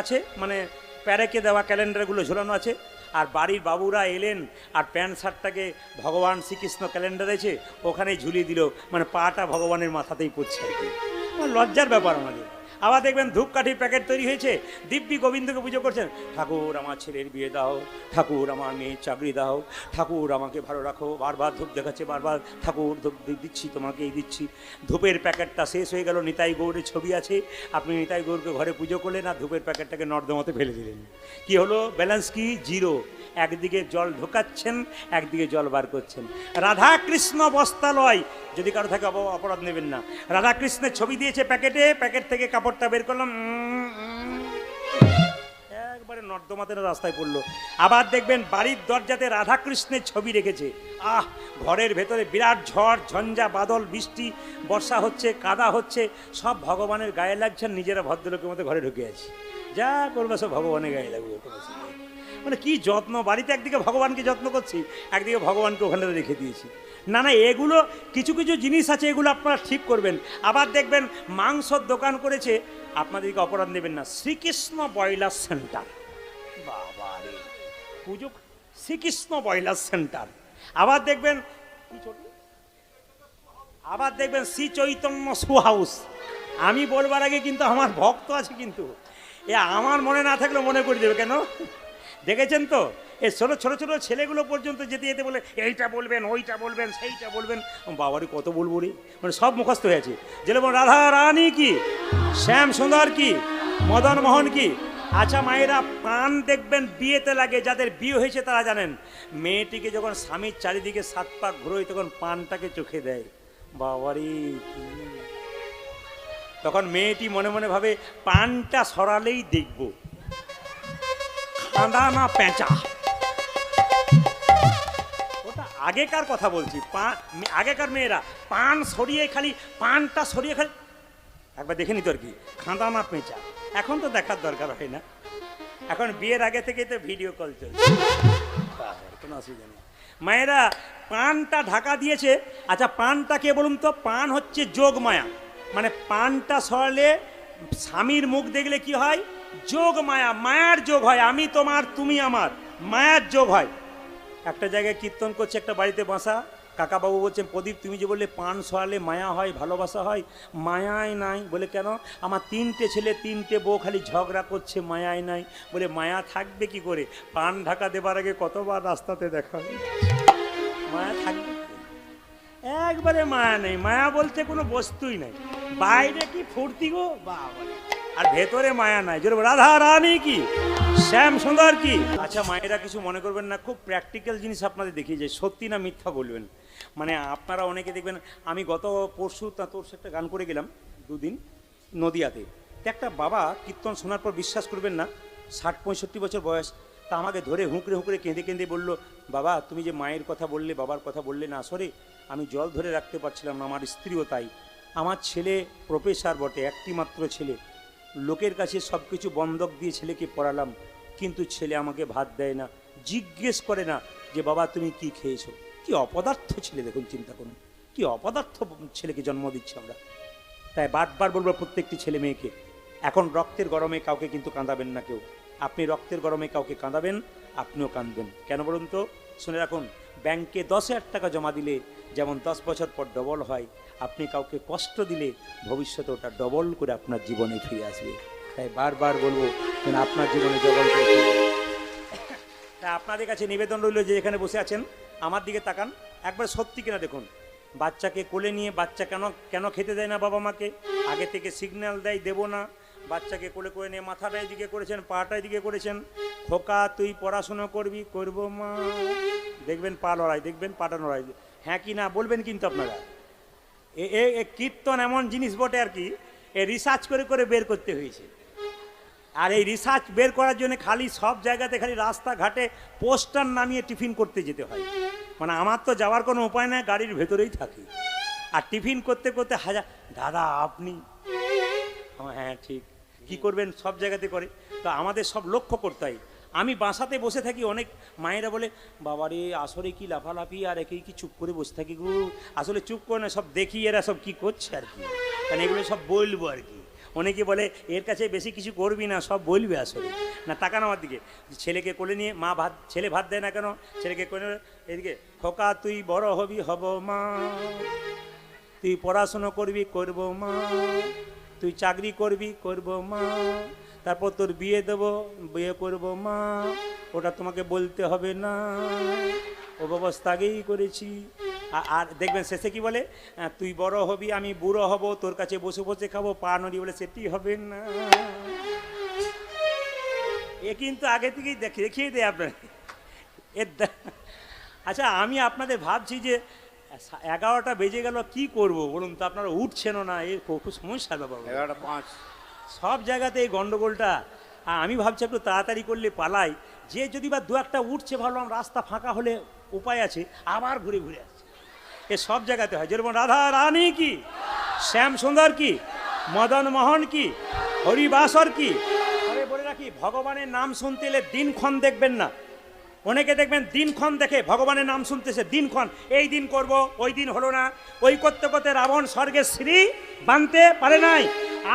আছে মানে প্যারেকে দেওয়া ক্যালেন্ডারগুলো ঝোলানো আছে, আর বাড়ির বাবুরা এলেন আর প্যান্ট শার্টটাকে ভগবান শ্রীকৃষ্ণ ক্যালেন্ডার আছে ওখানেই ঝুলিয়ে দিল মানে পাটা ভগবানের মাথাতেই পড়ছে আর কি। লজ্জার ব্যাপার আমাদের। আবার দেখবেন ধূপকাঠির প্যাকেট তৈরি হয়েছে। দিব্যি গোবিন্দকে পুজো করছেন। ঠাকুর, আমার ছেলের বিয়ে দাও। ঠাকুর, আমার মেয়ের চাকরি দাও। ঠাকুর, আমাকে ভালো রাখো। বারবার ধূপ দেখাচ্ছে, বারবার ঠাকুর, ধূপ দিচ্ছি, তোমাকে এই দিচ্ছি। ধূপের প্যাকেটটা শেষ হয়ে গেল, নিতাই গৌরের ছবি আছে। আপনি নিতাই গৌরকে ঘরে পুজো করলেন আর ধূপের প্যাকেটটাকে নর্দমাতে ফেলে দিলেন। কি হলো? ব্যালেন্স কি? জিরো। একদিকে জল ঢোকাচ্ছেন, একদিকে জল বার করছেন। রাধা কৃষ্ণ বস্তালয়। যদি কারও থাকে অপ- অপরাধ নেবেন না। রাধা কৃষ্ণের ছবি দিয়েছে প্যাকেটে। প্যাকেট থেকে কাপড়টা বের করলাম। একবারে নর্দমাতে রাস্তায় পড়ল। আবার দেখবেন বাড়ির দরজাতে রাধাকৃষ্ণের ছবি রেখেছে। আহ, ঘরের ভেতরে বিরাট ঝড়, ঝঞ্ঝা, বাদল, বৃষ্টি, বর্ষা হচ্ছে, কাদা হচ্ছে, সব ভগবানের গায়ে লাগছে নিজেরা ভদ্রলোকের মধ্যে ঘরে ঢুকে আছি। যা করবে সব ভগবানের গায়ে লাগবে মানে কি যত্ন, বাড়িতে একদিকে ভগবানকে যত্ন করছি, একদিকে ভগবানকে ওখানে রেখে দিয়েছি। না না, এগুলো কিছু কিছু জিনিস আছে, এগুলো আপনারা ঠিক করবেন। আবার দেখবেন মাংসর দোকান করেছে, আপনাদেরকে অপরাধ নেবেন না। Srikrishna boiler centre. বাবা রে, পুজো? Srikrishna boiler centre. আবার দেখবেন আবার দেখবেন শ্রী চৈতন্য সু হাউস আমি বলবার আগে কিন্তু আমার ভক্ত আছে কিন্তু। এ আমার মনে না থাকলে মনে করে দেবে কেন? দেখেছেন তো? এই ছোটো ছোটো ছোটো ছেলেগুলো পর্যন্ত যেতে যেতে বলে, এইটা বলবেন, ওইটা বলবেন, সেইটা বলবেন। বাবারই কত বলব রে? মানে সব মুখস্থ হয়ে আছে। যেরকম রাধা রানী কি? শ্যাম সুন্দর কি? মদন মোহন কি? আচ্ছা মায়েরা পান দেখবেন, বিয়েতে লাগে, যাদের বিয়ে হয়েছে তারা জানেন। মেয়েটিকে যখন স্বামীর চারিদিকে সাত পাক ঘুরোয়, তখন পানটাকে চোখে দেয়। বাবারি তখন মেয়েটি মনে মনে ভাবে, পানটা সরালেই দেখব। খাঁদা না পেঁচা আগেকার কথা বলছি, পা আগেকার মেয়েরা, পান সরিয়ে খালি, পানটা সরিয়ে খালি। একবার দেখে নিত আর কি? খাঁদা না পেঁচা এখন তো দেখার দরকার হয় না। এখন বিয়ের আগে থেকেই তো ভিডিও কল চলছে। কোনো অসুবিধা নেই। মায়েরা, পানটা ঢাকা দিয়েছে। আচ্ছা পানটা কে বলুন তো? পান হচ্ছে যোগ মায়া। মানে পানটা সরালে স্বামীর মুখ দেখলে কি হয়? যোগ মায়া। মায়ার যোগ হয়। আমি তোমার, তুমি আমার। মায়ার যোগ হয়। একটা জায়গায় কীর্তন করছে, একটা বাড়িতে বাসা। কাকাবাবু বলছেন, প্রদীপ, তুমি যে বললে পান সরালে মায়া হয়, ভালোবাসা হয়, মায়াই নাই। বলে, কেন? আমার তিনটে ছেলে, তিনটে বউ খালি ঝগড়া করছে, মায়াই নাই। বলে, মায়া থাকবে কি করে? পান ঢাকা দেবার আগে কতবার রাস্তাতে দেখা? মায়া থাকবে একবারে মায়া নেই। মায়া বলতে কোনো বস্তুই নাই। বাইরে কি ফুর্তি গো? বাবা আর ভেতরে মায়া নাই। যেরকম রাধা রানী কি? শ্যাম সুন্দর কি? আচ্ছা মায়েরা কিছু মনে করবেন না খুব প্র্যাকটিক্যাল জিনিস আপনাদের দেখিয়ে যায় সত্যি না মিথ্যা বলবেন? মানে আপনারা অনেকে দেখবেন আমি গত পরশু তা তোর একটা গান করে গেলাম দুদিন নদিয়াতে। একটা বাবা কীর্তন শোনার পর বিশ্বাস করবেন না ষাট পঁয়ষট্টি বছর বয়স তা আমাকে ধরে হুঁকড়ে হুঁকড়ে কেঁদে কেঁদে বলল বাবা তুমি যে মায়ের কথা বললে বাবার কথা বললে না সরে আমি জল ধরে রাখতে পারছিলাম না আমার স্ত্রীও তাই। আমার ছেলে প্রফেসর বটে একটি মাত্র ছেলে। লোকের কাছে সব কিছু বন্ধক দিয়ে ছেলেকে পড়ালাম কিন্তু ছেলে আমাকে ভাত দেয় না, জিজ্ঞেস করে না যে, বাবা, তুমি কি খেয়েছো? কি অপদার্থ ছেলে, দেখুন, চিন্তা করুন। কি অপদার্থ ছেলেকে জন্ম দিচ্ছে আমরা। তাই বারবার বলব প্রত্যেকটি ছেলে মেয়েকে, এখন রক্তের গরমে কাউকে কিন্তু কাঁদাবেন না কেউ। আপনি রক্তের গরমে কাউকে কাঁদাবেন, আপনিও কাঁদবেন। কেন বলুন তো? শুনে রাখুন, ব্যাংকে দশ হাজার টাকা জমা দিলে যেমন দশ বছর পর ডবল হয়, আপনি কাউকে কষ্ট দিলে ভবিষ্যতে ওটা ডবল করে আপনার জীবনে ফিরে আসবে। তাই বারবার বলব যেন আপনার জীবনে ডবল করে তা আপনাদের কাছে নিবেদন রইল যে এখানে বসে আছেন, আমার দিকে তাকান, একবার সত্যি কিনা দেখুন। বাচ্চাকে কোলে নিয়ে, বাচ্চা কেন কেন খেতে দেয় না বাবা মাকে? আগে থেকে সিগন্যাল দেয়, দেবো না। বাচ্চাকে কোলে করে নিয়ে মাথাটা এদিকে করেছেন, পাটা এদিকে করেছেন। খোকা, তুই পড়াশুনো করবি, করব মা। দেখবেন পা লড়াই, দেখবেন পাটা লড়াই হ্যাঁ কি না, বলবেন কিন্তু আপনারা। এ কীর্তন এমন জিনিস বটে আর কি, এ রিসার্চ করে করে বের করতে হয়েছে। আর এই রিসার্চ বের করার জন্য খালি সব জায়গাতে খালি রাস্তাঘাটে পোস্টার নামিয়ে টিফিন করতে যেতে হয়। মানে আমার তো যাওয়ার কোনো উপায় নাই, গাড়ির ভেতরেই থাকি। আর টিফিন করতে করতে হাজার দাদা, আপনি? হ্যাঁ ঠিক। কি করবেন? সব জায়গাতে করে। তো আমাদের সব লক্ষ্য করতে হয়। আমি বাসাতে বসে থাকি, অনেক মায়েরা বলে, বাবারে, আসরে কি লাফালাফি, আর একেই কি চুপ করে বসে থাকি গো? আসলে চুপ করে না, সব দেখি এরা সব কি করছে আর কি। কারণ এগুলো সব বলব আর কি। অনেকে বলে, এর কাছে বেশি কিছু করবি না, সব বলবি আসলে। না, তাকান আমার দিকে। ছেলেকে কোলে নিয়ে, মা ভাত, ছেলে ভাত দেয় না কেন? ছেলেকে কোলে এদিকে, খোকা, তুই বড় হবি, হব মা। তুই পড়াশুনো করবি, করব মা। তুই চাকরি করবি, করব মা। তারপর তোর বিয়ে দেব, বিয়ে করব মা। ওটা তোমাকে বলতে হবে না। ও ব্যবস্থা আগেই করেছি। আর দেখবেন শেষে কি বলে? তুই বড় হবি আমি বুড়ো হব তোর কাছে বসে বসে খাব পা নড়ি বলে সেটি হবে না। এ কিন্তু আগে থেকেই দেখে দেখিয়ে দেয় আপনার। এর আচ্ছা আমি আপনাদের ভাবছি যে এগারোটা বেজে গেল কি করব বলুন তো? আপনারা উঠছেন না এ খুব সমস্যার ব্যাপার এগারোটা পাঁচ। সব জায়গাতে এই গন্ডগোলটা আর আমি ভাবছি একটু তাড়াতাড়ি করলে পালাই। যে যদি বা দু একটা উঠছে ভাবলাম রাস্তা ফাঁকা হলে উপায় আছে আবার ঘুরে ঘুরে আসছে এ সব জায়গাতে হয়। যেরকম রাধা রানী কি, শ্যাম সুন্দর কি, মদন মোহন কি, হরিবাসর কি। তবে বলে রাখি, ভগবানের নাম শুনতে এলে দিনক্ষণ দেখবেন না। অনেকে দেখবেন দিনক্ষণ দেখে ভগবানের নাম শুনতেছে, দিনক্ষণ, এই দিন করব, ওই দিন হলো না। ওই করতে করতে রাবণ স্বর্গের শ্রী বানতে পারে নাই।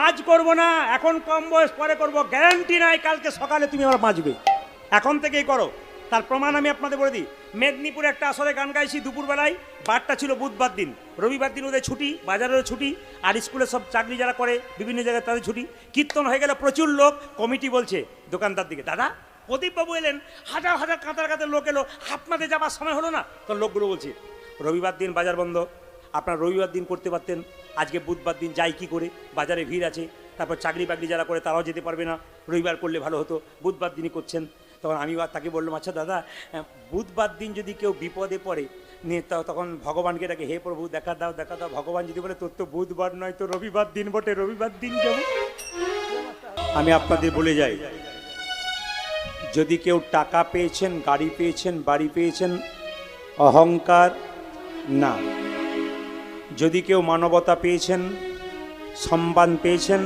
আজ করব না, এখন কম বয়স, পরে করব, গ্যারান্টি নাই, কালকে সকালে তুমি আবার বাঁচবে। এখন থেকেই করো। তার প্রমাণ আমি আপনাদের বলে দিই। মেদিনীপুরে একটা আসরে গান গাইছি দুপুরবেলায়। বারটা ছিল বুধবার দিন। রবিবার দিন ওদের ছুটি, বাজারেরও ছুটি, আর স্কুলে সব চাকরি যারা করে, বিভিন্ন জায়গায় তাদের ছুটি। কীর্তন হয়ে গেল প্রচুর লোক, কমিটি বলছে দোকানদার দিকে, দাদা, প্রদীপবাবু এলেন, হাজার হাজার কাতার কাঁতার লোক এলো, আপনাদের যাবার সময় হলো না? তো লোকগুলো বলছে, রবিবার দিন বাজার বন্ধ, আপনার রবিবার দিন করতে পারতেন, আজকে বুধবার দিন যাই কি করে, বাজারে ভিড় আছে, তারপর চাকরি বাকরি যারা করে তারাও যেতে পারবে না, রবিবার করলে ভালো হতো, বুধবার দিনই করছেন। তখন আমি তাকে বললাম আচ্ছা দাদা বুধবার দিন যদি কেউ বিপদে পড়ে তখন ভগবানকে ডাকে, হে প্রভু, দেখা দাও দেখা দাও। ভগবান যদি বলে, তোর তো বুধবার নয় তো রবিবার দিন বটে, রবিবার দিন যাব। আমি আপনাদের বলে যাই, যদি কেউ টাকা পেয়েছেন, গাড়ি পেয়েছেন, বাড়ি পেয়েছেন, অহংকার না। যদি কেউ মানবতা পেয়েছেন, সম্মান পেয়েছেন,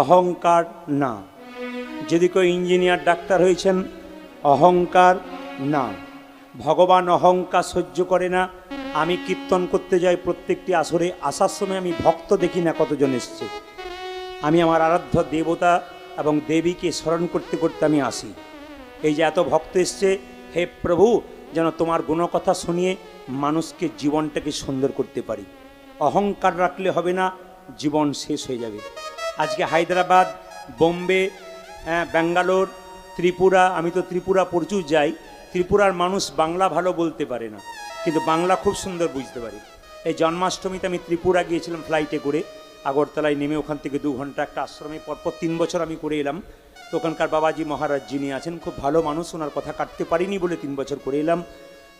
অহংকার না। যদি কেউ ইঞ্জিনিয়ার, ডাক্তার হয়েছেন অহংকার না। ভগবান অহংকার সহ্য করে না। আমি কীর্তন করতে যাই প্রত্যেকটি আসরে। আসার সময় আমি ভক্ত দেখি না কতজন এসছে। আমি আমার আরাধ্য দেবতা এবং দেবীকে স্মরণ করতে করতে আমি আসি। এই যে এত ভক্ত এসছে হে প্রভু যেন তোমার গুণকথা শুনিয়ে মানুষকে জীবনটাকে সুন্দর করতে পারি। অহংকার রাখলে হবে না জীবন শেষ হয়ে যাবে। আজকে হায়দ্রাবাদ বোম্বে হ্যাঁ, ব্যাঙ্গালোর ত্রিপুরা, আমি তো ত্রিপুরা প্রচুর যাই, ত্রিপুরার মানুষ বাংলা ভালো বলতে পারে না, কিন্তু বাংলা খুব সুন্দর বুঝতে পারে। এই জন্মাষ্টমীতে আমি ত্রিপুরা গিয়েছিলাম ফ্লাইটে করে, আগরতলায় নেমে ওখান থেকে দু ঘণ্টা একটা আশ্রমে, পরপর তিন বছর আমি করে এলাম। তো ওখানকার বাবাজি মহারাজ যিনি আছেন, খুব ভালো মানুষ, ওনার কথা কাটতে পারিনি বলে তিন বছর করে এলাম।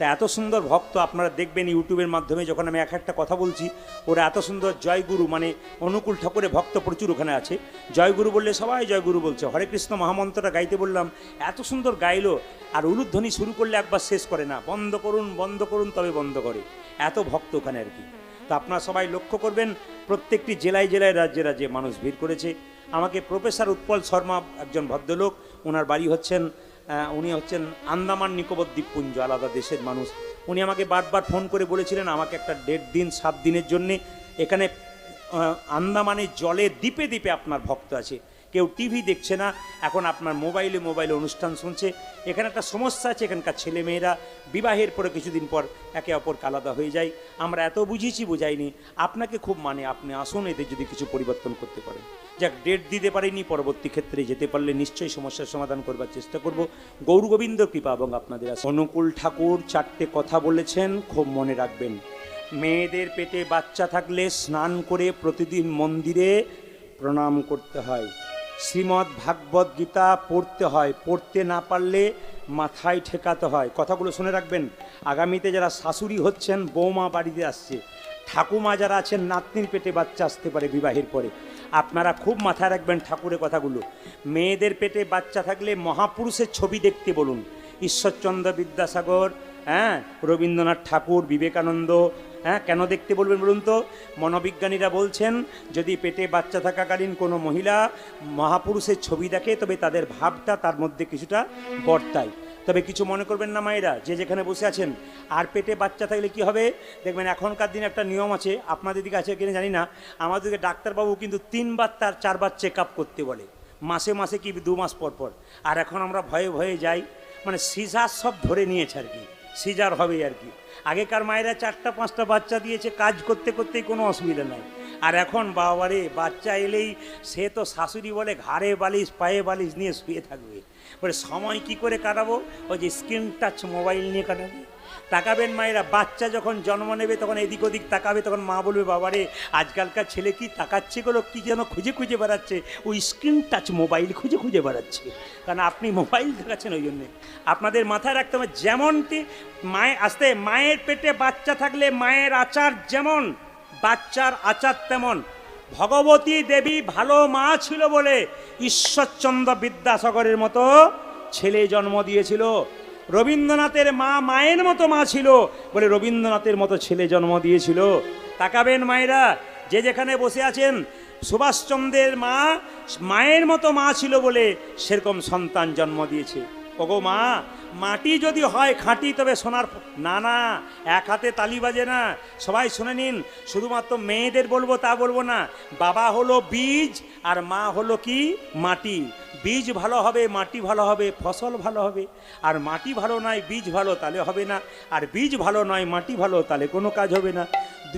তা এত সুন্দর ভক্ত আপনারা দেখবেন ইউটিউবের মাধ্যমে, যখন আমি এক একটা কথা বলছি, ওরা এত সুন্দর জয়গুরু মানে অনুকূল ঠাকুরের ভক্ত প্রচুর ওখানে আছে। জয়গুরু বললে সবাই জয়গুরু বলছে। হরে কৃষ্ণ মহামন্ত্রটা গাইতে বললাম, এত সুন্দর গাইলো, আর উলুধ্বনি শুরু করলে একবার শেষ করে না। বন্ধ করুন বন্ধ করুন, তবে বন্ধ করে। এত ভক্ত ওখানে আর কি। তা আপনারা সবাই লক্ষ্য করবেন, প্রত্যেকটি জেলায় জেলায় রাজ্যে রাজ্যে মানুষ ভিড় করেছে। আমাকে প্রফেসর উৎপল শর্মা একজন ভদ্রলোক, ওনার বাড়ি হচ্ছেন উনি হচ্ছেন আন্দামান নিকোবর দ্বীপপুঞ্জ, আলাদা দেশের মানুষ। উনি আমাকে বারবার ফোন করে বলেছিলেন, আমাকে একটা দেড় দিন, সাত দিনের জন্যে। এখানে আন্দামানে আন্দামানের জলে দ্বীপে দ্বীপে আপনার ভক্ত আছে। কেউ টিভি দেখছে না। এখন আপনার মোবাইলে মোবাইলে অনুষ্ঠান শুনছে। এখানে একটা সমস্যা আছে, এখানকার ছেলে মেয়েরা বিবাহের পরে কিছুদিন পর একে অপরকে আলাদা হয়ে যায়। আমরা এত বুঝিয়েছি, বুঝাইনি। আপনাকে খুব মানে আপনি আসুন এতে যদি কিছু পরিবর্তন করতে পারেন। যাক ডেট দিতে পারিনি, পরবর্তী ক্ষেত্রে যেতে পারলে নিশ্চয়ই সমস্যার সমাধান করবার চেষ্টা করব। গৌর গোবিন্দ কৃপা এবং আপনাদের। অনুকূল ঠাকুর চারটে কথা বলেছেন, খুব মনে রাখবেন। মেয়েদের পেটে বাচ্চা থাকলে স্নান করে প্রতিদিন মন্দিরে প্রণাম করতে হয়। শ্রীমদ্ ভাগবত গীতা পড়তে হয়। পড়তে না পারলে মাথায় ঠেকাতে হয়। কথাগুলো শুনে রাখবেন। আগামীতে যারা শাশুড়ি হচ্ছেন, বৌমা বাড়িতে আসছে, ঠাকুমা যারা আছেন, নাতনির পেটে বাচ্চা আসতে পারে বিবাহের পরে। আপনারা খুব মাথায় রাখবেন ঠাকুরের কথাগুলো। মেয়েদের পেটে বাচ্চা থাকলে মহাপুরুষের ছবি দেখতে বলুন। ঈশ্বরচন্দ্র বিদ্যাসাগর হ্যাঁ? রবীন্দ্রনাথ ঠাকুর, বিবেকানন্দ হ্যাঁ কেন দেখতে বলবেন বলুন তো? মনোবিজ্ঞানীরা বলছেন, যদি পেটে বাচ্চা থাকাকালীন কোনো মহিলা মহাপুরুষের ছবি দেখে, তবে তাদের ভাবটা তার মধ্যে কিছুটা বর্তায়। তবে কিছু মনে করবেন না মায়েরা, যে যেখানে বসে আছেন, আর পেটে বাচ্চা থাকলে কি হবে? দেখবেন এখনকার দিনে একটা নিয়ম আছে, আপনাদের দিকে আছে কিনা জানি না, আমাদেরকে ডাক্তারবাবু কিন্তু তিনবার তার চারবার চেক আপ করতে বলে। মাসে মাসে কি দু মাস পর পর। আর এখন আমরা ভয়ে ভয়ে যাই মানে সিজার সব ধরে নিয়েছে আর কি, সিজার হবে আর কি। আগেকার মায়েরা চারটা, পাঁচটা বাচ্চা দিয়েছে, কাজ করতে করতেই কোনো অসুবিধা নাই। আর এখন বাবারে, বাচ্চা এলেই সে তো শাশুড়ি বলে ঘাড়ে বালিশ, পায়ে বালিশ নিয়ে শুয়ে থাকবে। বলে, সময় কি করে কাটাবো? ওই যে স্ক্রিন টাচ মোবাইল নিয়ে কাটাবে। তাকাবেন মায়েরা, বাচ্চা যখন জন্ম নেবে, তখন এদিক ওদিক তাকাবে, তখন মা বলবে, বাবারে, আজকালকার ছেলে কি তাকাচ্ছে গুলো কি যেন খুঁজে খুঁজে বেড়াচ্ছে। ওই স্ক্রিন টাচ মোবাইল খুঁজে খুঁজে বেড়াচ্ছে। কারণ আপনি মোবাইল দেখাচ্ছেন ওই জন্যে। আপনাদের মাথায় রাখতে হবে, যেমনটি মায়ের আসতে, মায়ের পেটে বাচ্চা থাকলে মায়ের আচার যেমন, বাচ্চার আচার তেমন। ভগবতী দেবী ভালো মা ছিল বলে ঈশ্বরচন্দ্র বিদ্যাসাগরের মতো ছেলে জন্ম দিয়েছিল। রবীন্দ্রনাথের মা মায়ের মতো মা ছিল বলে রবীন্দ্রনাথের মতো ছেলে জন্ম দিয়েছিল। তাকাবেন মায়েরা, যে যেখানে বসে আছেন, সুভাষচন্দ্রের মা মায়ের মতো মা ছিল বলে সেরকম সন্তান জন্ম দিয়েছে। ওগো মা, মাটি যদি হয় খাঁটি, তবে সোনার না না, এক হাতে তালি বাজে না। সবাই শুনে নিন, শুধুমাত্র মেয়েদের বলব তা বলব না। বাবা হলো বীজ, আর মা হলো কি? মাটি। বীজ ভালো হবে, মাটি ভালো হবে, ফসল ভালো হবে। আর মাটি ভালো নয়, বীজ ভালো তাহলে হবে না। আর বীজ ভালো নয়, মাটি ভালো তাহলে কোনো কাজ হবে না।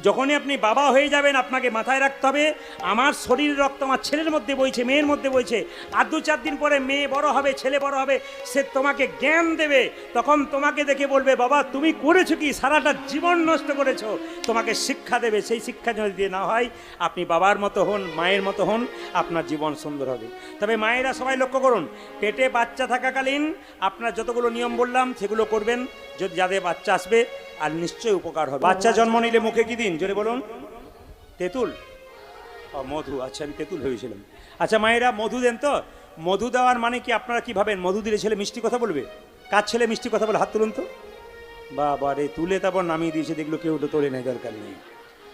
যখনই আপনি বাবা হয়ে যাবেন, আপনাকে মাথায় রাখতে হবে, আমার শরীর রক্ত আমার ছেলের মধ্যে বইছে, মেয়ের মধ্যে বইছে। আর দু চার দিন পরে মেয়ে বড় হবে, ছেলে বড় হবে, সে তোমাকে জ্ঞান দেবে। তখন তোমাকে দেখে বলবে, বাবা, তুমি করেছ কি? সারাটা জীবন নষ্ট করেছ। তোমাকে শিক্ষা দেবে, সেই শিক্ষা যদি না হয়, আপনি বাবার মতো হন, মায়ের মতো হন, আপনার জীবন সুন্দর হবে। তবে মায়েরা সবাই লক্ষ্য করুন, পেটে বাচ্চা থাকাকালীন আপনার যতগুলো নিয়ম বললাম, সেগুলো করবেন। যদি যাদের বাচ্চা আসবে আর নিশ্চয়ই উপকার হবে। বাচ্চা জন্ম নিলে মুখে কি দিন? জোরে বলুন। তেঁতুল? ও, মধু। আচ্ছা আমি তেঁতুল ভেবেছিলাম। আচ্ছা মায়েরা, মধু দেন তো। মধু দেওয়ার মানে কি আপনারা কি ভাবেন? মধু দিলে ছেলে মিষ্টি কথা বলবে? কার ছেলে মিষ্টি কথা বলে? হাত তুলুন তো। বাবা রে, তুলে তারপর নামিয়ে দিয়েছে। দেখল কেউ তো তোলে নেই, দরকার নেই।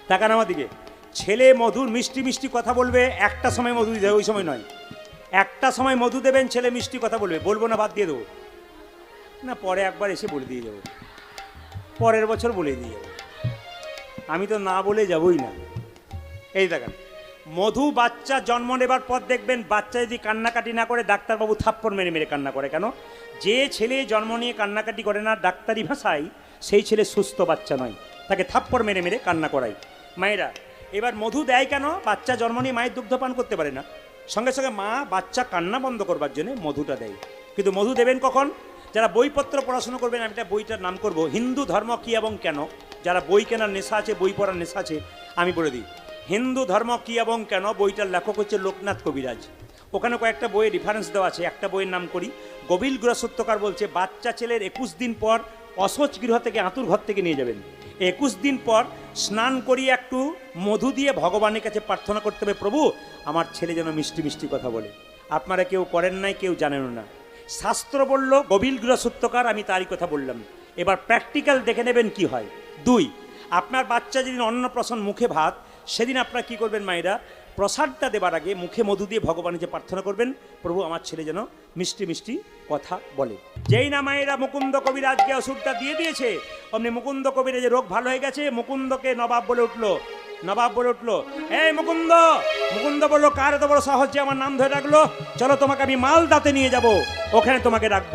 তাকান আমার দিকে। ছেলে মধুর মিষ্টি মিষ্টি কথা বলবে, একটা সময় মধু দিতে ওই সময় নয়। একটা সময় মধু দেবেন, ছেলে মিষ্টি কথা বলবে। বলব না, বাদ দিয়ে দেবো। না, পরে একবার এসে বলে দিয়ে যাব। পরের বছর বলে দিয়ে আমি তো না বলে যাবই না। এই দেখেন, মধু বাচ্চা জন্ম নেবার পর দেখবেন বাচ্চা যদি কান্নাকাটি না করে, ডাক্তারবাবু থাপ্পড় মেরে মেরে কান্না করে। কেন? যে ছেলে জন্ম নিয়ে কান্নাকাটি করে না ডাক্তারি ভাষায়, সেই ছেলে সুস্থ বাচ্চা নয়। তাকে থাপ্পড় মেরে মেরে কান্না করায়। মায়েরা, এবার মধু দেয় কেন? বাচ্চা জন্ম নিয়ে মায়ের দুগ্ধ পান করতে পারে না। সঙ্গে সঙ্গে মা বাচ্চা কান্না বন্ধ করবার জন্য মধুটা দেয়। কিন্তু মধু দেবেন কখন? যারা বইপত্র পড়াশোনা করবেন, আমি একটা বইটার নাম করব, হিন্দু ধর্ম কি এবং কেন? যারা বই কেনার নেশা আছে, বই পড়ার নেশা আছে, আমি বলে দিই। হিন্দু ধর্ম কি এবং কেন? বইটার লেখক হচ্ছে লোকনাথ কবিরাজ। ওখানে কয়েকটা বইয়ের রেফারেন্স দেওয়া আছে, একটা বইয়ের নাম করি। গভীর গ্রহসত্যকার বলছে, বাচ্চা ছেলের একুশ দিন পর অসচ গৃহ থেকে আঁতুর ঘর থেকে নিয়ে যাবেন। একুশ দিন পর স্নান করিয়ে একটু মধু দিয়ে ভগবানের কাছে প্রার্থনা করতে হবে, প্রভু, আমার ছেলে যেন মিষ্টি মিষ্টি কথা বলে। আপনারা কেউ করেন নাই, কেউ জানেন না। শাস্ত্র বলল, গভীর গ্রহসত্যকার আমি তারই কথা বললাম। এবার প্র্যাকটিক্যাল দেখে নেবেন কি হয়। দুই, আপনার বাচ্চা যেদিন অন্নপ্রাশন মুখে ভাত, সেদিন আপনারা কি করবেন মায়েরা? প্রসাদটা দেবার আগে মুখে মধু দিয়ে ভগবানের যে প্রার্থনা করবেন, প্রভু, আমার ছেলে যেন মিষ্টি মিষ্টি কথা বলে। যেই না মায়েরা মুকুন্দ কবির আজকে ওষুধটা দিয়ে দিয়েছে, অমনি মুকুন্দ কবিরা যে রোগ ভালো হয়ে গেছে, মুকুন্দকে নবাব বলে উঠল নবাব বলে উঠল, এই মুকুন্দ মুকুন্দ বলল, কার এত বড় সাহস যে আমার নাম ধরে রাখল চলো তোমাকে আমি মালদাতে নিয়ে যাব, ওখানে তোমাকে রাখব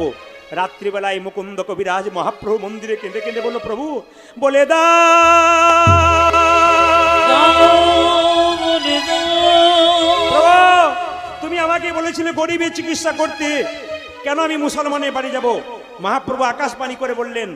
রাত্রিবেলায় মুকুন্দ কবিরাজ মহাপ্রভু মন্দিরে কেঁদে কেঁদে বলল, প্রভু, বলে দা তুমি আমাকে বলেছিলে গরিবের চিকিৎসা করতে। কেন আমি মুসলমানের বাড়ি যাব? মহাপ্রভু আকাশবাণী করে বললেন,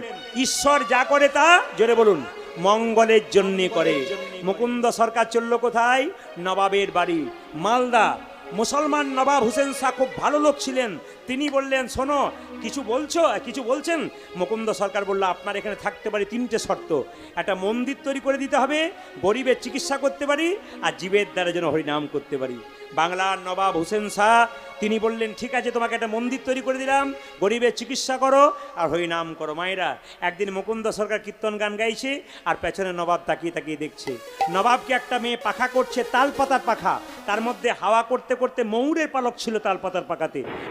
ঈশ্বর যা করে তা, জোরে বলুন। মঙ্গলের জন্য করে। মুকুন্দ সরকার চলল কোথায়? নবাবের বাড়ি। মালদা। মুসলমান নবাব হুসেন শাহ খুব ভালো লোক ছিলেন। তিনি বললেন, শোনো, কিছু বলছো? কিছু বলছেন? মুকুন্দ সরকার বলল, আপনার এখানে থাকতে পারি তিনটে শর্ত। একটা মন্দির তৈরি করে দিতে হবে, গরিবের চিকিৎসা করতে পারি, আর জীবের দ্বারা যেন হরিনাম করতে পারি। বাংলার নবাব হোসেন শাহ, তিনি বললেন, ঠিক আছে, তোমাকে একটা মন্দির তৈরি করে দিলাম, গরিবের চিকিৎসা করো আর হরি নাম করো মায়েরা। একদিন মুকুন্দ সরকার কীর্তন গান গাইছে আর পেছনে নবাব তাকিয়ে তাকিয়ে দেখছে। নবাবকে একটা মেয়ে পাখা করছে তাল পাতার পাখা। তার মধ্যে হাওয়া করতে করতে ময়ূরের পালক ছিল তাল পাতার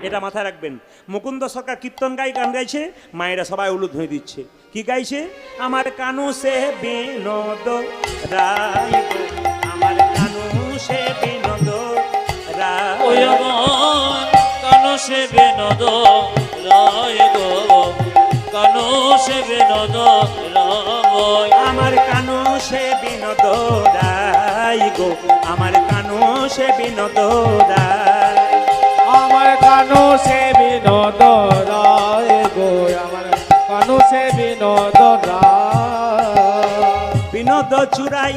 এটা মাথায় রাখবেন, মুকুন্দ সরকার কীর্তন গাই গান গাইছে, মায়েরা সবাই উলুদ হয়ে দিচ্ছে। কি গাইছে? আমার কানু সে বিনোদ, রায় আমার কানো সে বিনোদ রায় গো? কানো সে বিনোদ রায় আমার কানু সে বিনোদ রায় গো? আমার কানু সে বিনোদ রায়? আমার কানু সে বিনোদ রায় গো? আমার কানু সে বিনোদ রায়? বিনোদ চুরাই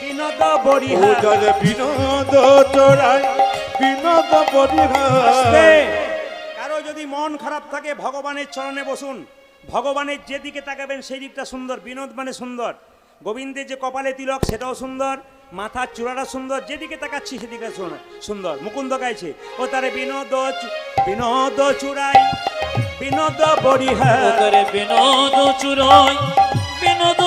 বিনোদ উদর বিনোদ চোরাই বিনোদ পরিহার। কারও যদি মন খারাপ থাকে ভগবানের চরণে বসুন। ভগবানের যেদিকে তাকাবেন সেই দিকটা সুন্দর বিনোদ মানে সুন্দর। গোবিন্দের যে কপালে তিলক সেটাও সুন্দর। মাথার চূড়াটা সুন্দর যেদিকে তাকাচ্ছি সেদিকে শোনা সুন্দর। মুকুন্দ গাইছে ও তারে বিনোদ বিনোদ চূড়াই বিনোদ বরিহার ওতরে বিনোদ চুরাই বিনোদ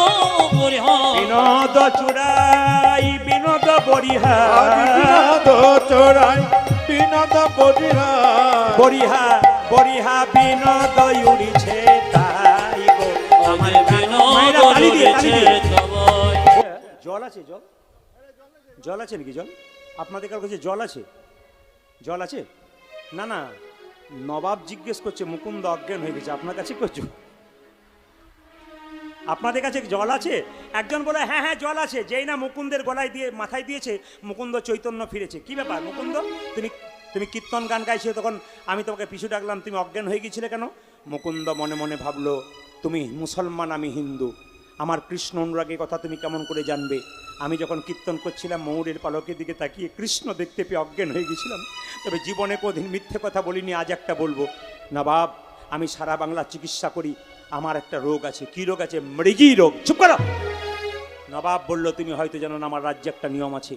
বিনোদ চূড়াই বিনোদ বরিহার। বিনোদ চোরাই বিনোদ পরিহার বরিহা বরিহা বিনোদ উড়িছে তাই গো। আমার বিনোদ জল আছে জল? জল আছে নাকি জল? আপনাদের কার কাছে জল আছে? জল আছে? না না নবাব জিজ্ঞেস করছে মুকুন্দ অজ্ঞান হয়ে গেছে। আপনার কাছে করছ আপনাদের কাছে জল আছে? একজন বলে হ্যাঁ হ্যাঁ জল আছে। যেই না মুকুন্দের গলায় দিয়ে, মাথায় দিয়েছে, মুকুন্দ চৈতন্য ফিরেছে। কি ব্যাপার মুকুন্দ? তুমি তুমি কীর্তন গান গাইছো তখন আমি তোমাকে পিছু ডাকলাম, তুমি অজ্ঞান হয়ে গিয়েছিলে কেন? মুকুন্দ মনে মনে ভাবলো, তুমি মুসলমান, আমি হিন্দু। আমার কৃষ্ণ অনুরাগের কথা তুমি কেমন করে জানবে? আমি যখন কীর্তন করছিলাম, ময়ূরের পালকের দিকে তাকিয়ে কৃষ্ণ দেখতে পেয়ে অজ্ঞান হয়ে গেছিলাম তবে জীবনে কোনদিন মিথ্যে কথা বলিনি, আজ একটা বলব। নবাব আমি সারা বাংলা চিকিৎসা করি। আমার একটা রোগ আছে। কি রোগ আছে? মৃগী রোগ। চুপ করো। নবাব বলল, তুমি হয়তো জানো না, আমার রাজ্যে একটা নিয়ম আছে।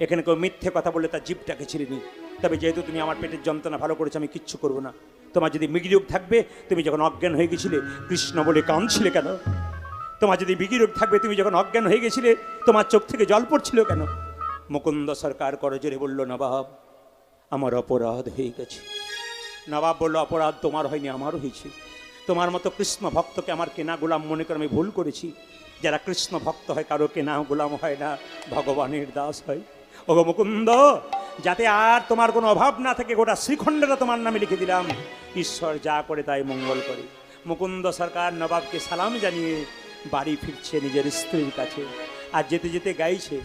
এখানে কেউ মিথ্যে কথা বললে তার জীবটাকে ছিঁড়ে নি তবে যেহেতু তুমি আমার পেটের যন্ত্রণা ভালো করেছ, আমি কিচ্ছু করব না। তোমার যদি মৃগী রোগ থাকবে, তুমি যখন অজ্ঞান হয়ে গেছিলে, কৃষ্ণ বলে কাঁদছিলে কেন? তোমার যদি বিগি রোগ থাকবে, তুমি যখন অজ্ঞান হয়ে গেছিলে, তোমার চোখ থেকে জল পড়ছিল কেন? মুকুন্দ সরকার করজোরে বলল, নবাব, আমার অপরাধ হয়ে গেছে। নবাব বলল, অপরাধ তোমার হয়নি, আমারও হয়েছে। তোমার মতো কৃষ্ণ ভক্তকে আমার কেনা গোলাম মনে করে আমি ভুল করেছি। যারা কৃষ্ণ ভক্ত হয় কারও কেনা গোলাম হয় না ভগবানের দাস হয়। ও গো মুকুন্দ যাতে আর তোমার কোনো অভাব না থাকে গোটা শ্রীখণ্ডটা তোমার নামে লিখে দিলাম। ঈশ্বর যা করে তাই মঙ্গল করে। মুকুন্দ সরকার নবাবকে সালাম জানিয়ে বাড়ি ফিরছে নিজের স্ত্রীর কাছে। আর যেতে যেতে গাইছে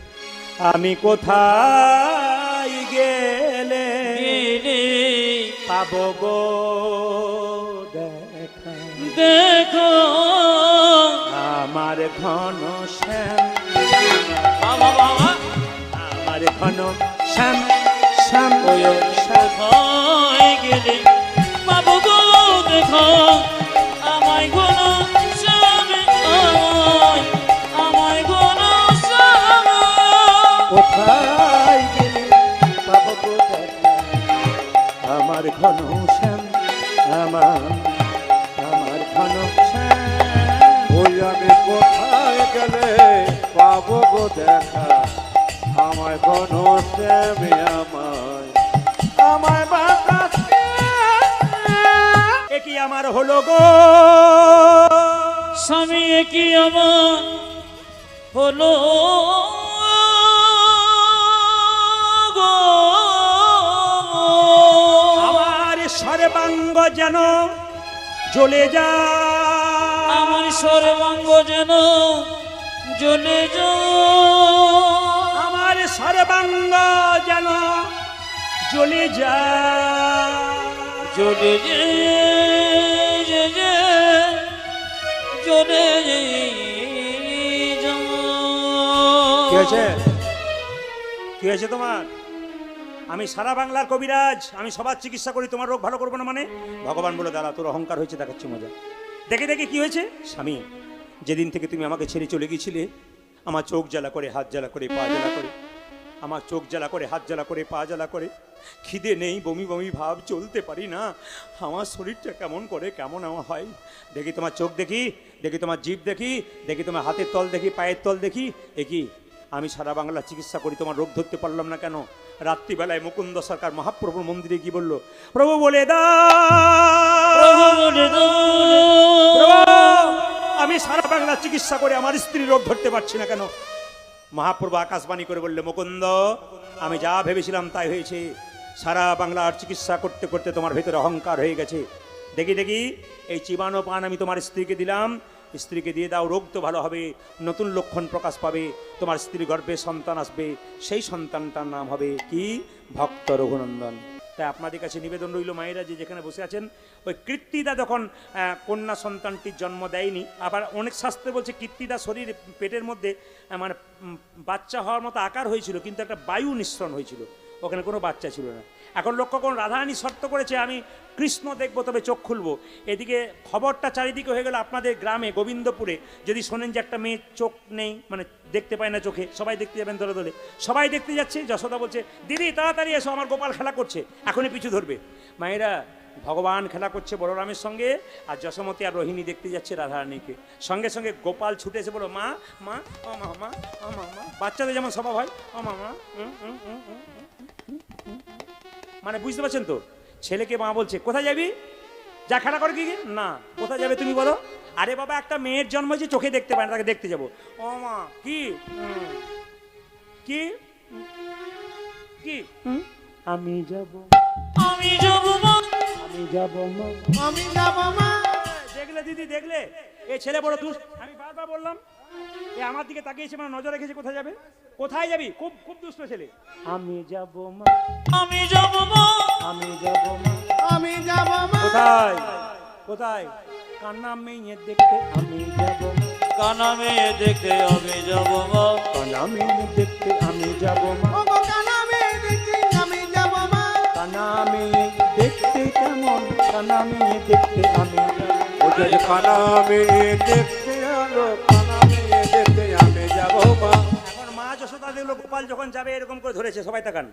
আমি কোথায় গেলে গেলে পাবো গো? দেখা। আমার ঘন শ্যাম। বাবা বাবা। আমার ঘন শ্যাম শ্যাম। কোথায় গেলে? বাবু গো দেখো। আমায় গোনো স্বামী আমায় কোথায় গেলে? গো দেখা। আমার ঘন শ্যাম আমার শ্যাম ওই আমি কোথায় গেলে পাবো গো দেখা? আমায় কোন প্রেমে আমায় আমায় বাতাস কি আমার হলো গো? স্বামী কি আমার হলো গো? আমার সর্বাঙ্গ যেন জ্বলে যা। আমার সর্বাঙ্গ যেন জ্বলে যাও আমার সর্বাঙ্গ যেন জ্বলে যা। জ্বলে যে যে যে। যাও কি হয়েছে? কি হয়েছে তোমার? আমি সারা বাংলার কবিরাজ, আমি সবার চিকিৎসা করি, তোমার রোগ ভালো করব না মানে? ভগবান বলে দাদা তোর অহংকার হয়েছে, দেখাচ্ছি মজা। দেখে দেখে কি হয়েছে? স্বামী, যেদিন থেকে তুমি আমাকে ছেড়ে চলে গিয়েছিলে, আমার চোখ জ্বালা করে, হাত জ্বালা করে, পা জ্বালা করে, আমার চোখ জ্বালা করে, হাত জ্বালা করে, পা জ্বালা করে, খিদে নেই, বমি বমি ভাব, চলতে পারি না, আমার শরীরটা কেমন করে, কেমন আমার হয়? দেখি তোমার চোখ দেখি দেখি তোমার জিভ দেখি দেখি তোমার হাতের তল দেখি, পায়ের তল দেখি এ কি আমি সারা বাংলা চিকিৎসা করি, তোমার রোগ ধরতে পারলাম না কেন? রাত্রিবেলায় মুকুন্দ সরকার মহাপ্রভুর মন্দিরে কি বলল প্রভু বলে আমি সারা বাংলা চিকিৎসা করে আমার স্ত্রী রোগ ধরতে পারছি না কেন? মহাপ্রভু আকাশবাণী করে বললে মুকুন্দ আমি যা ভেবেছিলাম তাই হয়েছে। সারা বাংলার চিকিৎসা করতে করতে তোমার ভেতরে অহংকার হয়ে গেছে। দেখি দেখি এই চিবানো পান আমি তোমার স্ত্রীকে দিলাম। স্ত্রীকে দিয়ে দাও, রোগ তো ভালো হবে, নতুন লক্ষণ প্রকাশ পাবে, তোমার স্ত্রী গর্ভে সন্তান আসবে, সেই সন্তানটার নাম হবে কি? ভক্ত রঘুনন্দন। তাই আপনাদের কাছে নিবেদন রইল মায়েরা যে যেখানে বসে আছেন, ওই কৃত্তিদা যখন কন্যা সন্তানটির জন্ম দেয়নি, আবার অনেক শাস্ত্রে বলছে কৃত্তিদা শরীর পেটের মধ্যে মানে বাচ্চা হওয়ার মতো আকার হয়েছিল, কিন্তু একটা বায়ু নিঃসরণ হয়েছিল, ওখানে কোনো বাচ্চা ছিল না। এখন লক্ষ্য করুন রাধারানী শর্ত করেছে আমি কৃষ্ণ দেখব তবে চোখ খুলবো এদিকে খবরটা চারিদিকে হয়ে গেল আপনাদের গ্রামে গোবিন্দপুরে যদি শোনেন যে একটা মেয়ে চোখ নেই মানে দেখতে পায় না চোখে সবাই দেখতে যাবেন দলে দলে সবাই দেখতে যাচ্ছে যশোদা বলছে দিদি তাড়াতাড়ি এসো আমার গোপাল খেলা করছে এখনই পিছু ধরবে মায়েরা ভগবান খেলা করছে বলরামের সঙ্গে আর যশোমতী আর রোহিণী দেখতে যাচ্ছে রাধারানীকে সঙ্গে সঙ্গে গোপাল ছুটে এসে বলো মা মা ও মা মা ও মা মা বাচ্চাদের যেমন স্বভাব হয় ও মা মা মানে বুঝতে পারছেন তো? ছেলেকে মা বলছে কোথায় যাবি? যা খেলা করে কি? না কোথায় যাবে তুমি বলো? আরে বাবা একটা মেয়ের জন্ম হয়েছে চোখে দেখতে পায় না তাকে দেখতে যাব। ও মা কি? কি? কি? হুম? আমি যাব। আমি যাব মা। আমি যাব মা। আমি যাব মা। দেখলে দিদি দেখলে? এই ছেলে বড় দুষ আমি বারবার বললাম এ আমার দিকে তাকিয়েছে মানে নজর রেখেছে কোথায় যাবে? কোথায় যাবি? খুব খুব দুষ্ট ছেলে। আমি যাব মা। আমি যাব মা। আমি যাব মা। আমি যাব মা। কোথায়? কোথায়? কান্না মেয়ে দেখতে। আমি যাব মা। কানা মেয়ে দেখতে আমি যাব মা। কান্না মেয়ে দেখতে আমি যাব মা। ও কানা মেয়ে দেখতে আমি যাব মা। কান্না মেয়ে দেখতে কেমন? কান্না মেয়ে দেখতে আমি যাব ওদের কানা মেয়ে দেখতে আলো মা যশোদা দেখল গোপাল যখন যাবে, এরকম করে ধরেছে, সবাই তাকান।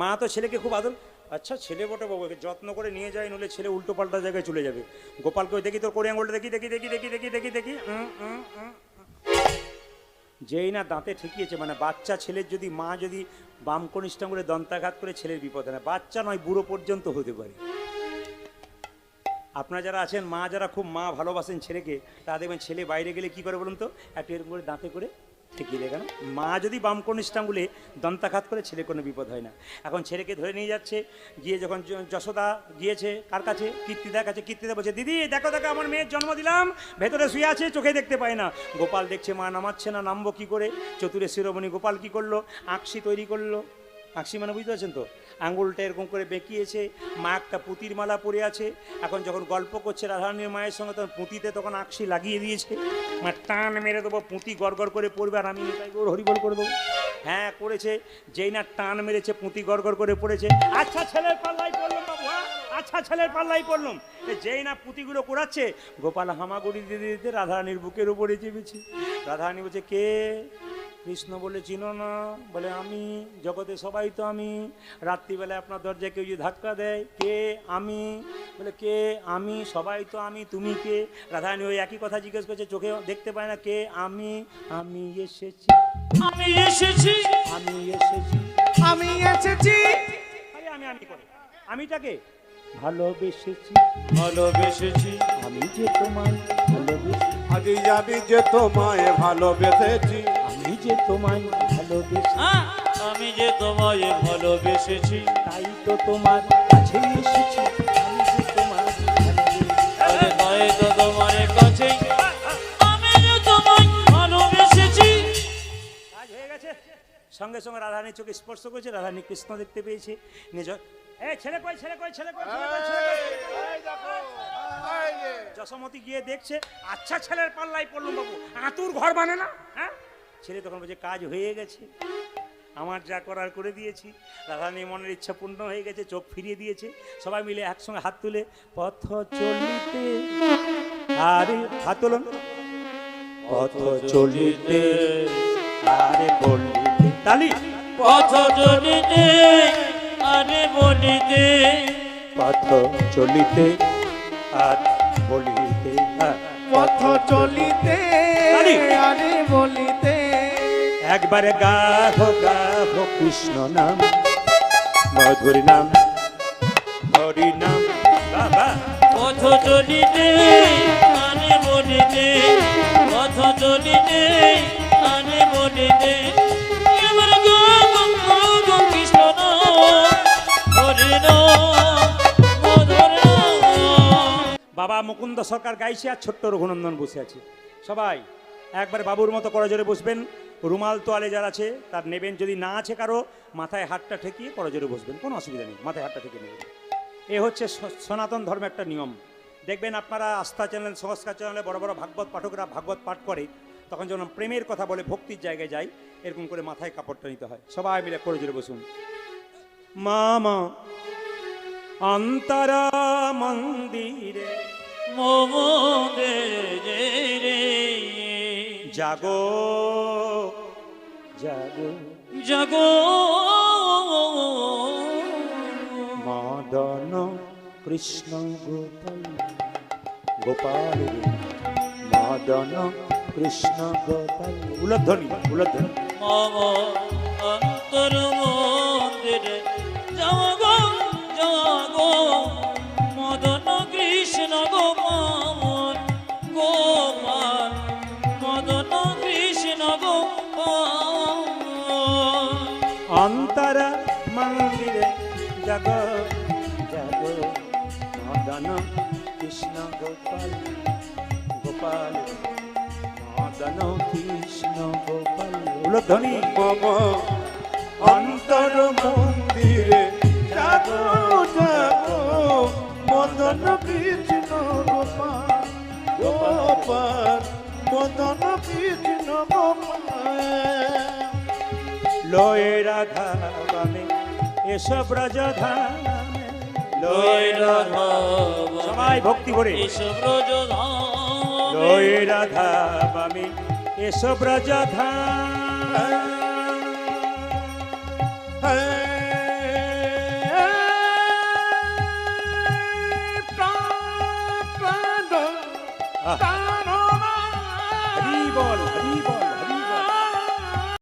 মা তো ছেলেকে খুব আদর আচ্ছা ছেলে বটে বাবু যত্ন করে নিয়ে যায় নলে ছেলে উল্টো পাল্টা জায়গায় চলে যাবে। গোপালকে ওই দেখি তোর করে আঙুলটা দেখি দেখি দেখি দেখি দেখি দেখি দেখি। যেই না দাঁতে ঠেকিয়েছে মানে বাচ্চা ছেলের যদি মা যদি বাম কনিষ্ঠ আঙুলে দন্তাঘাত করে, ছেলের বিপদ হয় না। বাচ্চা নয়, বুড়ো পর্যন্ত হতে পারে। আপনারা যারা আছেন, মা যারা খুব মা ভালোবাসেন ছেলেকে তারা দেখবেন ছেলে বাইরে গেলে কি করে বলুন তো? একটু এরকম করে দাঁতে করে ঠেকিয়ে দেয় কেন? মা যদি বাম কনিষ্ঠাঙ্গুলে দন্তাঘাত করে, ছেলে কোনো বিপদ হয় না। এখন ছেলেকে ধরে নিয়ে যাচ্ছে, গিয়ে যখন যশোদা গিয়েছে, কার কাছে? কীর্তিদার কাছে। কীর্তিদা বলছে, দিদি, দেখো দেখো, আমার মেয়ের জন্ম দিলাম, ভেতরে শুয়ে আছে, চোখে দেখতে পায় না। গোপাল দেখছে, মা নামাচ্ছে না, নামবো কী করে? চতুরে শিরোমণি গোপাল কী করল? আকসি তৈরি করল। আকসি মানে বুঝতে পারছেন তো? আঙুলটা এরকম করে বেঁকিয়েছে, মা একটা পুঁতির মালা পরে আছে, এখন যখন গল্প করছে রাধারানীর মায়ের সঙ্গে, তখন পুঁতিতে তখন আকসি লাগিয়ে দিয়েছে। মা টান মেরে দেবো, পুঁতি গড় করে পড়বে, আর আমি এটাই ওর হরিবল করে দেবো। হ্যাঁ করেছে, যেই না টান মেরেছে, পুঁতি গড় করে পড়েছে। আচ্ছা ছেলের পাল্লাই পড়লাম হ্যাঁ? আচ্ছা ছেলের পাল্লাই পড়লাম। যেই না পুঁতিগুলো করাচ্ছে, গোপাল হামাগুড়ি দিতে দিতে রাধারানীর বুকের উপরে চেপেছে। রাধারানী বলছে, কে? কৃষ্ণ বলে চিনো না। বলে আমি জগতে সবাই তো আমি। রাত্রিবেলায় আপনার দরজায় কেউ যদি ধাক্কা দেয় কে আমি? বলে কে আমি? সবাই তো আমি তুমি কে? রাধারানী ওই একই কথা জিজ্ঞেস করছে চোখে দেখতে পায় না কে আমি? আমি এসেছি। আমি এসেছি। আমি এসেছি। আমি এসেছি। আরে আমি আমি করে। আমিটাকে ভালোবেসেছি। ভালোবেসেছি। আমি যে তোমায় ভালোবেসেছি। আজ যাবি যে তোমায় ভালোবেসেছি। যে তোমায় ভালোবেসেছি। হ্যাঁ, আমি যে তোমায় ভালোবেসেছি। তাই তো তোমার কাছে এসেছি। আমি যে তোমার তাই তো তোমার কাছে আমি যে তোমায় ভালোবেসেছি। কাজ হয়ে গেছে। সঙ্গে সঙ্গে রাধারানীর চোখে স্পর্শ করেছে। রাধারানী কৃষ্ণ দেখতে পেয়েছে। নিজ এ ছেলে কই ছেলে কই ছেলে কই ছেলে কই? যশোমতি গিয়ে দেখছে আচ্ছা ছেলের পাল্লাই পড়লাম বাবু। আতুর ঘর বানে না হ্যাঁ? ছেলে তখন বলছে কাজ হয়ে গেছে। আমার যা করার করে দিয়েছি। রাধারানী মনের ইচ্ছা পূর্ণ হয়ে গেছে চোখ ফিরিয়ে দিয়েছে। সবাই মিলে একসঙ্গে হাত তুলে পথ চলিতে আরে হাত তুলুন। পথ চলিতে আরে বলিতে। তালি। পথ চলিতে আরে বলিতে। পথ চলিতে আর বলিতে। পথ চলিতে একবারে গাহ গাহ কৃষ্ণ নাম। মধুর নাম হরি নাম বাবা। পথ চলিতে আরে বলিতে পথ চলিতে গো কৃষ্ণ হরি মধুর নাম। বাবা মুকুন্দ সরকার গাইছে আর ছোট্ট রঘুনন্দন বসে আছে। সবাই একবার বাবুর মতো করজোরে বসবেন। রুমাল তোয়ালে যার আছে, তার নেবেন, যদি না আছে কারও, মাথায় হাতটা ঠেকিয়ে করজোরে বসবেন, কোনো অসুবিধা নেই, মাথায় হাতটা ঠেকিয়ে নেবেন। এ হচ্ছে সনাতন ধর্মের একটা নিয়ম। দেখবেন আপনারা আস্থা চ্যানেল, সংস্কার চ্যানেলে বড় বড় ভাগবত পাঠকরা ভাগবত পাঠ করে, তখন যখন প্রেমের কথা বলে ভক্তির জায়গায় যায়, এরকম করে মাথায় কাপড়টা নিতে হয়। সবাই মিলে করে জুড়ে বসুন। মামা, অন্তরা মন্দিরে মোমদে রে। জাগো জাগো। জগো। মদন কৃষ্ণ গোপাল গোপাল মদন কৃষ্ণ গোপাল উলধ্বনি উলধ্বনি। মম অন্তর মন্দিরে জগো জগো। মদন কৃষ্ণ গোপাল গোপাল জাগ জাগ মদন কৃষ্ণ গোপাল গোপাল মদন কৃষ্ণ গোপাল। উলধ্বনি। মম অন্তর মন্দিরে জাগো জাগো মদন কৃষ্ণ গোপাল। গোপাল মদন কৃষ্ণ গোপাল। লয়ে রাধা এসব ব্রজধামে লয় রাধা সবাই ভক্তি করে। এসব বামে এসব ব্রজধাম হরি